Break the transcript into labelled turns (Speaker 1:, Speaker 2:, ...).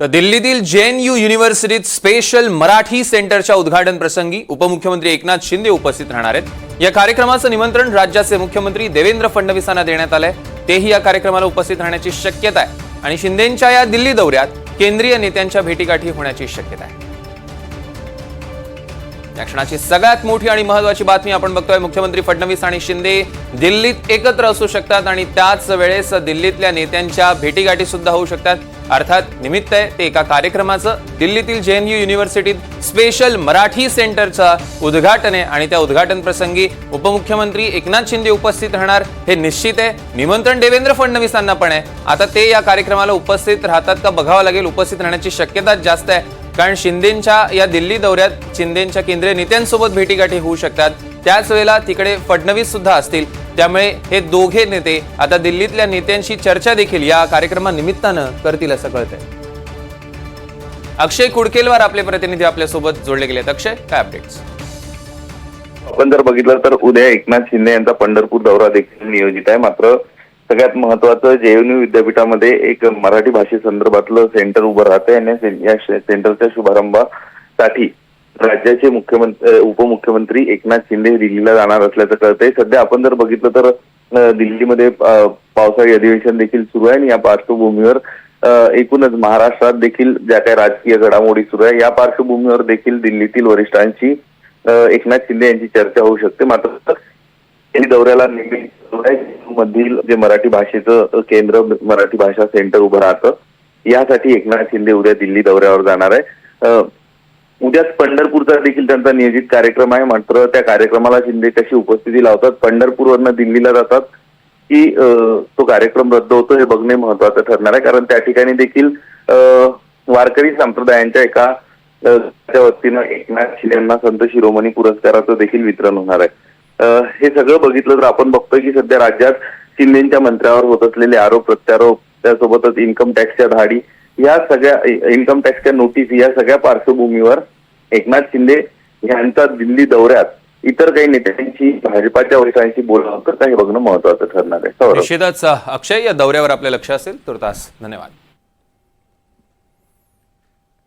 Speaker 1: तर दिल्लीतील J N you युनिव्हर्सिटीत स्पेशल मराठी सेंटरच्या उद्घाटन प्रसंगी उपमुख्यमंत्री एकनाथ शिंदे उपस्थित राहणार आहेत. या कार्यक्रमाचं निमंत्रण राज्याचे मुख्यमंत्री देवेंद्र फडणवीसांना देण्यात आलंय. तेही या कार्यक्रमाला उपस्थित राहण्याची शक्यता आहे. आणि शिंदेंच्या या दिल्ली दौऱ्यात केंद्रीय नेत्यांच्या भेटीगाठी होण्याची शक्यता आहे. या क्षणाची सगळ्यात मोठी आणि महत्वाची बातमी आपण बघतोय. मुख्यमंत्री फडणवीस आणि शिंदे दिल्लीत एकत्र असू शकतात आणि त्याच वेळेस दिल्लीतल्या नेत्यांच्या भेटीगाठी सुद्धा होऊ शकतात. अर्थात निमित्त आहे ते एका कार्यक्रमाचं दिल्लीतील जे एन यू युनिव्हर्सिटीत स्पेशल मराठी सेंटरचं उद्घाटन आहे आणि त्या उद्घाटन प्रसंगी उपमुख्यमंत्री एकनाथ शिंदे उपस्थित राहणार हे निश्चित आहे. निमंत्रण देवेंद्र फडणवीसांना पण आहे. आता ते या कार्यक्रमाला उपस्थित राहतात का बघावं लागेल. उपस्थित राहण्याची शक्यताच जास्त आहे. कारण शिंदेच्या या दिल्ली दौऱ्यात शिंदेच्या केंद्रीय नेत्यांसोबत भेटीगाठी होऊ शकतात. त्याच वेळेला तिकडे फडणवीस सुद्धा असतील. त्यामुळे हे दोघे नेते आता दिल्लीतल्या नेत्यांशी चर्चा देखील या कार्यक्रमानिमित्तानं करतील असं कळतंय. अक्षय कुडकेलवार आपले प्रतिनिधी आपल्यासोबत जोडले गेलेत. अक्षय काय अपडेट्स
Speaker 2: आपण जर बघितलं तर उद्या एकनाथ शिंदे यांचा पंढरपूर दौरा देखील नियोजित आहे. मात्र सगळ्यात महत्वाचं जेएनयू विद्यापीठामध्ये एक मराठी भाषेसंदर्भातलं सेंटर उभं राहते आणि या सेंटरच्या शुभारंभासाठी राज्याचे मुख्यमंत्री उपमुख्यमंत्री एकनाथ शिंदे दिल्लीला जाणार असल्याचं कळतंय. सध्या आपण जर बघितलं तर दिल्लीमध्ये पावसाळी अधिवेशन देखील सुरू आहे आणि या पार्श्वभूमीवर एकूणच महाराष्ट्रात देखील ज्या काही राजकीय घडामोडी सुरू आहे या पार्श्वभूमीवर देखील दिल्लीतील वरिष्ठांची एकनाथ शिंदे यांची चर्चा होऊ शकते. मात्र दौऱ्याला नेहमी मधील जे मराठी भाषेचं केंद्र मराठी भाषा सेंटर उभं राहतं यासाठी एकनाथ शिंदे उद्या दिल्ली दौऱ्यावर जाणार आहे. उद्याच पंढरपूरचा देखील त्यांचा नियोजित कार्यक्रम आहे मात्र त्या कार्यक्रमाला शिंदे कशी उपस्थिती लावतात पंढरपूरवरनं दिल्लीला जातात की तो कार्यक्रम रद्द होतो हे बघणे महत्वाचं ठरणार आहे. कारण त्या ठिकाणी देखील वारकरी संप्रदायांच्या एका वतीनं एकनाथ शिंदे यांना संत शिरोमणी पुरस्काराचं देखील वितरण होणार आहे. हे सगळं बघितलं तर आपण बघतोय की सध्या राज्यात शिंदेच्या मंत्र्यावर होत असलेले आरोप प्रत्यारोप त्यासोबतच इन्कम टॅक्सच्या धाडी या सगळ्या इन्कम टॅक्सच्या नोटीस या सगळ्या पार्श्वभूमीवर एकनाथ शिंदे यांचा दिल्ली दौऱ्यात इतर काही नेत्यांशी भाजपाच्या वरिष्ठांशी बोलणं करता हे बघणं महत्वाचं ठरणार आहे.
Speaker 1: निश्चितच अक्षय या दौऱ्यावर आपल्या लक्ष असेल तुर्तास धन्यवाद.